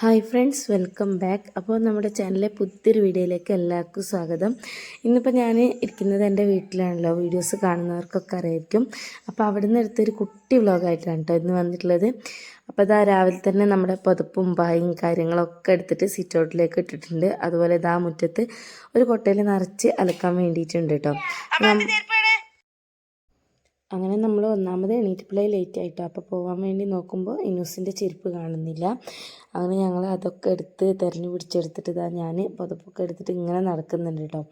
Hi friends welcome back. അപ്പോൾ നമ്മുടെ ചാനലിലെ പുതിയൊരു വീഡിയോയിലേക്ക് എല്ലാവർക്കും സ്വാഗതം. ഇന്നിപ്പോൾ ഞാൻ ഇരിക്കുന്നത് എന്റെ വീട്ടിലാണല്ലോ. വീഡിയോസ് കാണുന്നവർക്കൊക്കെ അറിയായിരിക്കും. അപ്പോൾ അവിടെ നിന്ന് എടുത്തൊരു കുട്ടി വ്ളോഗായിട്ടാണ് കേട്ടോ ഇന്ന് വന്നിട്ടുള്ളത്. അപ്പോൾ ഇതാ രാവിലെ തന്നെ നമ്മുടെ പുതപ്പും പായും കാര്യങ്ങളൊക്കെ എടുത്തിട്ട് സിറ്റ് ഔട്ടിലേക്ക് ഇട്ടിട്ടുണ്ട്. അതുപോലെ ഇതാ മുറ്റത്ത് ഒരു കൊട്ടയിൽ നിറച്ച് അലക്കാൻ വേണ്ടിയിട്ടുണ്ട് കേട്ടോ. അങ്ങനെ നമ്മൾ ഒന്നാമത് എണീറ്റപ്പോഴേ ലേറ്റ് ആയിട്ടോ. അപ്പോൾ പോകാൻ വേണ്ടി നോക്കുമ്പോൾ ഇനൂസിന്റെ ചെരുപ്പ് കാണുന്നില്ല. അങ്ങനെ ഞങ്ങൾ അതൊക്കെ എടുത്ത് തിരഞ്ഞു പിടിച്ചെടുത്തിട്ട് ഇതാ ഞാൻ പുതപ്പൊക്കെ എടുത്തിട്ട് ഇങ്ങനെ നടക്കുന്നുണ്ട് കേട്ടോ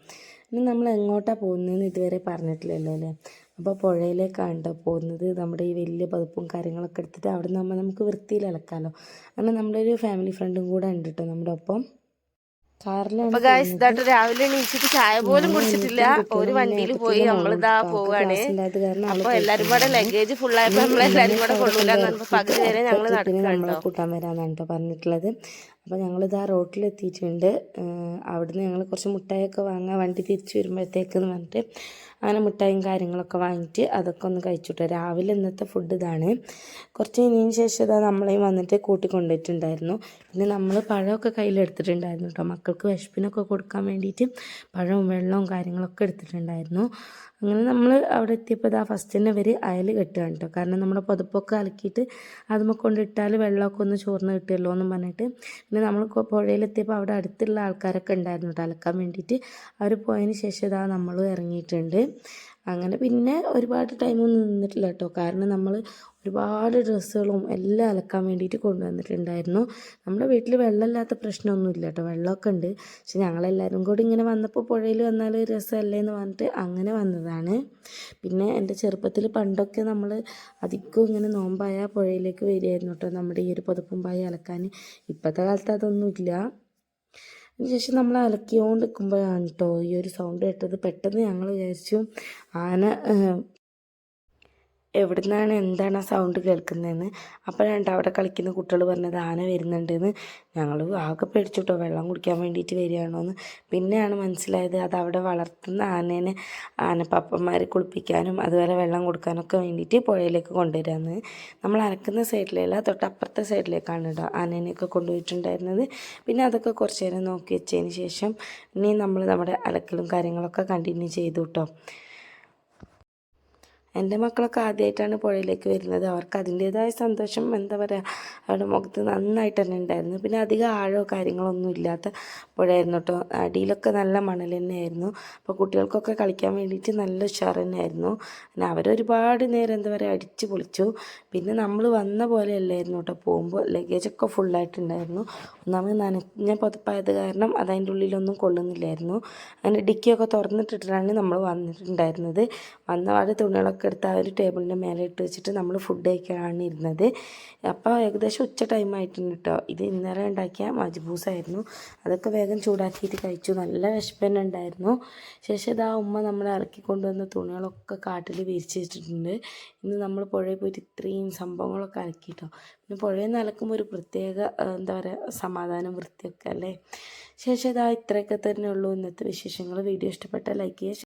ഇനി നമ്മൾ എങ്ങോട്ടാണ് പോകുന്നതെന്ന് ഇതുവരെ പറഞ്ഞിട്ടില്ലല്ലോ അല്ലേ? അപ്പോൾ പുഴയിലേക്കാണ് കേട്ടോ പോകുന്നത്. നമ്മുടെ ഈ വലിയ പതിപ്പും കാര്യങ്ങളൊക്കെ എടുത്തിട്ട് അവിടെ നമ്മൾ നമുക്ക് വൃത്തിയിൽ അലക്കാമല്ലോ അങ്ങനെ നമ്മുടെ ഒരു ഫാമിലി ഫ്രണ്ടും കൂടെ ഉണ്ട് കേട്ടോ നമ്മുടെ ഒപ്പം. അപ്പൊ ഗായ്സ് ഇതായിട്ട് രാവിലെ എണീച്ചിട്ട് ചായ പോലും കുടിച്ചിട്ടില്ല. ഒരു വണ്ടിയിൽ പോയി നമ്മളിതാ പോവാണ്. അപ്പൊ എല്ലാരും കൂടെ ലഗേജ് ഫുൾ ആയപ്പോ നമ്മളെല്ലാരും കൂടെ കൊള്ളൂല പകുതി വരെ ഞങ്ങൾ നടക്കുന്നുണ്ടോ കൂട്ടാൻ വരാന്നാണ് പറഞ്ഞിട്ടുള്ളത്. അപ്പോൾ ഞങ്ങളിതാ റോട്ടിലെത്തിയിട്ടുണ്ട് അവിടുന്ന് ഞങ്ങൾ കുറച്ച് മുട്ടായൊക്കെ വാങ്ങാൻ വണ്ടി തിരിച്ചു വരുമ്പോഴത്തേക്കെന്ന് പറഞ്ഞിട്ട് അങ്ങനെ മുട്ടായും കാര്യങ്ങളൊക്കെ വാങ്ങിയിട്ട് അതൊക്കെ ഒന്ന് കഴിച്ചുട്ടോ. രാവിലെ ഇന്നത്തെ ഫുഡ് ഇതാണ്. കുറച്ച് കഴിഞ്ഞതിന് ശേഷം ഇതാ നമ്മളെയും വന്നിട്ട് കൂട്ടിക്കൊണ്ടിട്ടുണ്ടായിരുന്നു പിന്നെ നമ്മൾ പഴമൊക്കെ കയ്യിലെടുത്തിട്ടുണ്ടായിരുന്നു കേട്ടോ മക്കൾക്ക് വിശപ്പിനൊക്കെ കൊടുക്കാൻ വേണ്ടിയിട്ട് പഴവും വെള്ളവും കാര്യങ്ങളൊക്കെ എടുത്തിട്ടുണ്ടായിരുന്നു. അങ്ങനെ നമ്മൾ അവിടെ എത്തിയപ്പോൾ ഇതാ ഫസ്റ്റ് തന്നെ ഇവർ അയൽ കെട്ടുകയാണ് കേട്ടോ കാരണം നമ്മുടെ പുതപ്പൊക്കെ അലക്കിയിട്ട് അതുമ്മ കൊണ്ടിട്ടാൽ വെള്ളമൊക്കെ ഒന്ന് ചോർന്ന് കിട്ടുമല്ലോ എന്നും പറഞ്ഞിട്ട് നമ്മൾ കൊ- പുഴയിലെത്തിയപ്പോൾ അവിടെ അടുത്തുള്ള ആൾക്കാരൊക്കെ ഉണ്ടായിരുന്നു കേട്ടോ അലക്കാൻ വേണ്ടിയിട്ട്. അവർ പോയതിന് ശേഷം ഇതാ നമ്മൾ ഇറങ്ങിയിട്ടുണ്ട്. അങ്ങനെ പിന്നെ ഒരുപാട് ടൈമൊന്നും നിന്നിട്ടില്ല കേട്ടോ. കാരണം നമ്മൾ ഒരുപാട് ഡ്രസ്സുകളും എല്ലാം അലക്കാൻ വേണ്ടിയിട്ട് കൊണ്ടുവന്നിട്ടുണ്ടായിരുന്നു. നമ്മുടെ വീട്ടിൽ വെള്ളമില്ലാത്ത പ്രശ്നമൊന്നുമില്ല കേട്ടോ. വെള്ളമൊക്കെ ഉണ്ട്. പക്ഷെ ഞങ്ങളെല്ലാവരും കൂടി ഇങ്ങനെ വന്നപ്പോൾ പുഴയിൽ വന്നാൽ രസമല്ലേ എന്ന് പറഞ്ഞിട്ട് അങ്ങനെ വന്നതാണ്. പിന്നെ എന്റെ ചെറുപ്പത്തിൽ പണ്ടൊക്കെ നമ്മൾ അധികം ഇങ്ങനെ നോമ്പായ പുഴയിലേക്ക് വരികയായിരുന്നു കേട്ടോ നമ്മുടെ ഈ ഒരു പുതപ്പും പായ അലക്കാൻ. ഇപ്പോഴത്തെ കാലത്ത് അതൊന്നുമില്ല. അതിനുശേഷം നമ്മൾ അലക്കിയോണ്ട് നിൽക്കുമ്പോഴാണ് കേട്ടോ ഈ ഒരു സൗണ്ട് കേട്ടത്. പെട്ടെന്ന് ഞങ്ങൾ വിചാരിച്ചു ആന ഏഹ്, എവിടുന്നാണ് എന്താണ് ആ സൗണ്ട് കേൾക്കുന്നതെന്ന്. അപ്പോഴാണ് അവിടെ കളിക്കുന്ന കുട്ടികൾ പറഞ്ഞത് ആന വരുന്നുണ്ടെന്ന്. ഞങ്ങൾ ആകെ പേടിച്ചിട്ടോ വെള്ളം കുടിക്കാൻ വേണ്ടിയിട്ട് വരികയാണോന്ന്. പിന്നെയാണ് മനസ്സിലായത് അത് അവിടെ വളർത്തുന്ന ആനേനെ ആനപ്പാപ്പന്മാരെ കുളിപ്പിക്കാനും അതുപോലെ വെള്ളം കൊടുക്കാനൊക്കെ വേണ്ടിയിട്ട് പുഴയിലേക്ക് കൊണ്ടുവരാമെന്ന് നമ്മൾ അരക്കുന്ന സൈഡിലല്ല തൊട്ടപ്പുറത്തെ സൈഡിലേക്കാണ് കേട്ടോ ആനേനെയൊക്കെ കൊണ്ടുപോയിട്ടുണ്ടായിരുന്നത്. പിന്നെ അതൊക്കെ കുറച്ച് നേരം നോക്കി വെച്ചതിന് ശേഷം ഇനി നമ്മൾ നമ്മുടെ അലക്കലും കാര്യങ്ങളൊക്കെ കണ്ടിന്യൂ ചെയ്തു കേട്ടോ എന്റെ മക്കളൊക്കെ ആദ്യമായിട്ടാണ് പുഴയിലേക്ക് വരുന്നത്. അവർക്ക് അതിന്റേതായ സന്തോഷം എന്താ പറയുക അവരുടെ മുഖത്ത് നന്നായിട്ട് തന്നെ ഉണ്ടായിരുന്നു. പിന്നെ അധികം ആഴമോ കാര്യങ്ങളൊന്നും ഇല്ലാത്ത പുഴയായിരുന്നു കേട്ടോ. അടിയിലൊക്കെ നല്ല മണൽ തന്നെയായിരുന്നു. അപ്പോൾ കുട്ടികൾക്കൊക്കെ കളിക്കാൻ വേണ്ടിയിട്ട് നല്ല ഉഷാർ തന്നെയായിരുന്നു. പിന്നെ അവരൊരുപാട് നേരം എന്താ പറയുക അടിച്ച് പൊളിച്ചു. പിന്നെ നമ്മൾ വന്ന പോലെ അല്ലായിരുന്നു കേട്ടോ. പോകുമ്പോൾ ലഗേജൊക്കെ ഫുള്ളായിട്ടുണ്ടായിരുന്നു ഒന്നാമത് നനഞ്ഞ പുതപ്പായത് കാരണം അതതിന്റെ ഉള്ളിലൊന്നും കൊള്ളുന്നില്ലായിരുന്നു. അങ്ങനെ ഡിക്കിയൊക്കെ തുറന്നിട്ടിട്ടാണ് നമ്മൾ വന്നിട്ടുണ്ടായിരുന്നത്. വന്നപാട് തുണികളൊക്കെ എടുത്ത് ആ ഒരു ടേബിളിന്റെ മേലെ ഇട്ട് വെച്ചിട്ട് നമ്മൾ ഫുഡ് കഴിക്കാനാണ് ഇരുന്നത്. അപ്പോൾ ഏകദേശം ഉച്ച ടൈം ആയിട്ടുണ്ട് കേട്ടോ ഇത് ഇന്നലെ ഉണ്ടാക്കിയ മജ്ബൂസായിരുന്നു. അതൊക്കെ വേഗം ചൂടാക്കിയിട്ട് കഴിച്ചു. നല്ല വിശപ്പന്നെ ഉണ്ടായിരുന്നു. ശേഷം ഇതാ ഉമ്മ നമ്മൾ ഇറക്കി കൊണ്ടുവന്ന തുണികളൊക്കെ കാട്ടിൽ വിരിച്ച് വെച്ചിട്ടുണ്ട്. ഇന്ന് നമ്മൾ പുഴയിൽ പോയിട്ട് ഇത്രയും സംഭവങ്ങളൊക്കെ ഇറക്കി കേട്ടോ പിന്നെ പുഴയിൽ നിന്ന് അലക്കുമ്പോൾ ഒരു പ്രത്യേക എന്താ പറയുക സമാധാനം വൃത്തിയൊക്കെ അല്ലേ? ശേഷം ഇതാ ഇത്രയൊക്കെ തന്നെ ഉള്ളൂ. ഇന്നത്തെ വിശേഷങ്ങൾ. വീഡിയോ ഇഷ്ടപ്പെട്ടാൽ ലൈക്ക് ചെയ്യുക